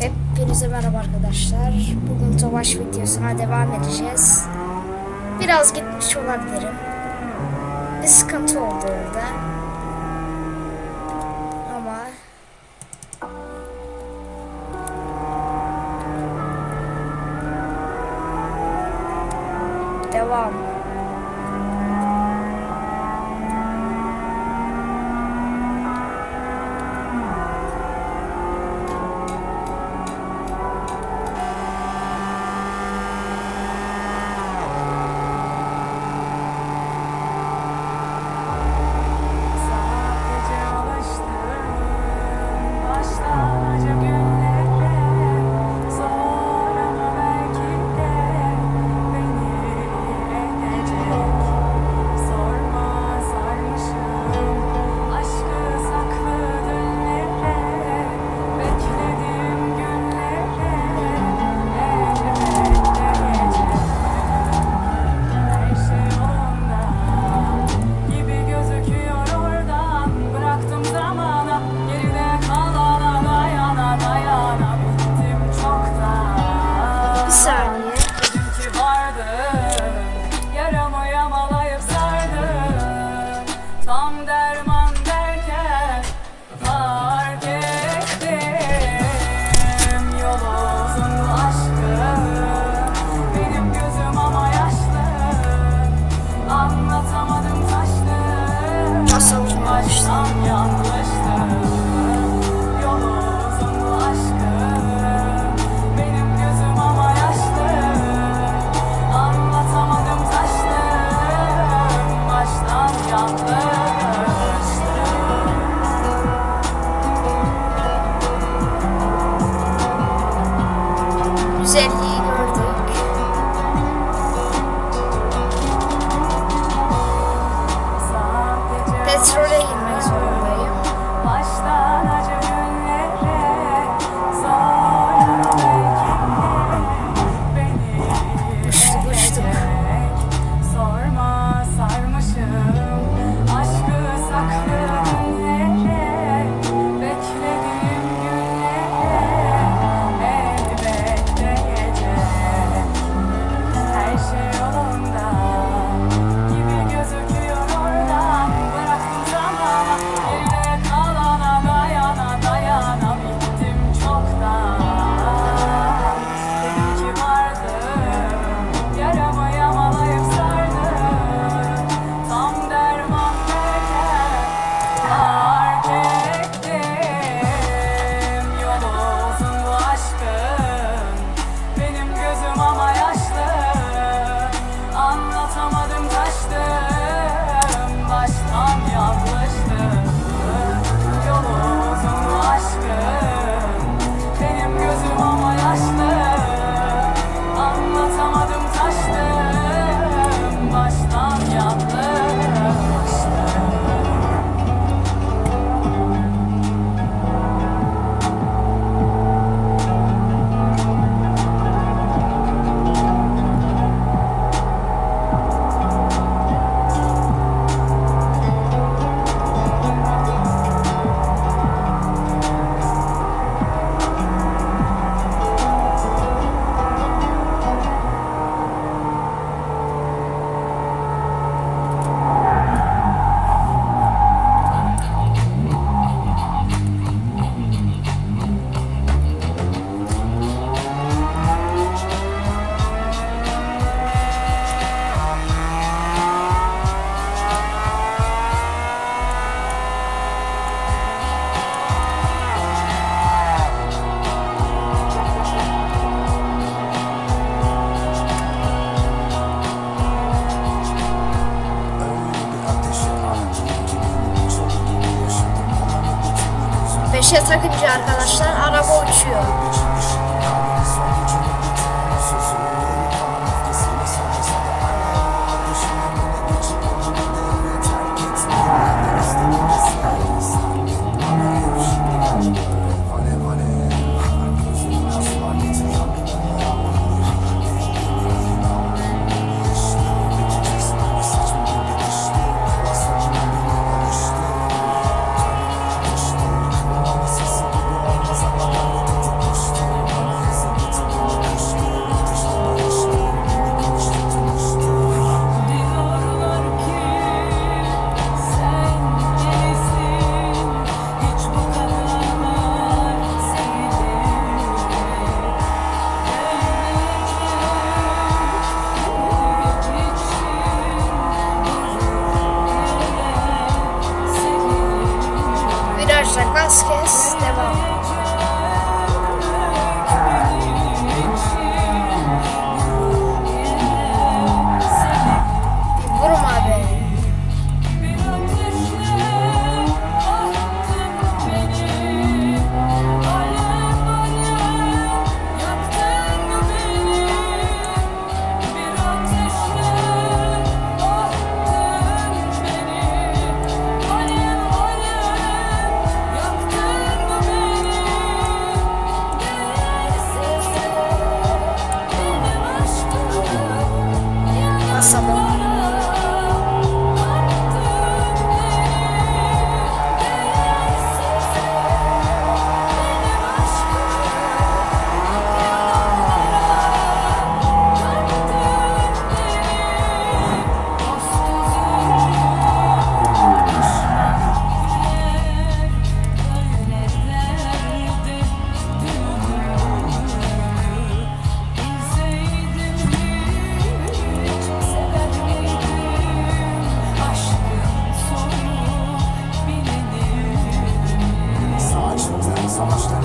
Hepinize merhaba arkadaşlar. Bugün savaş videosuna devam edeceğiz. Biraz gitmiş olabilirim. Bir sıkıntı oldu orada. Ama devam. Tom takınca arkadaşlar araba uçuyor. so much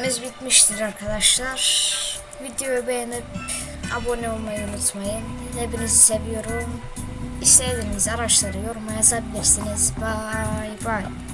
Yükümüz bitmiştir arkadaşlar. Videoyu beğenip abone olmayı unutmayın. Hepinizi seviyorum. İstediğiniz araçları yoruma yazabilirsiniz. Bye bye.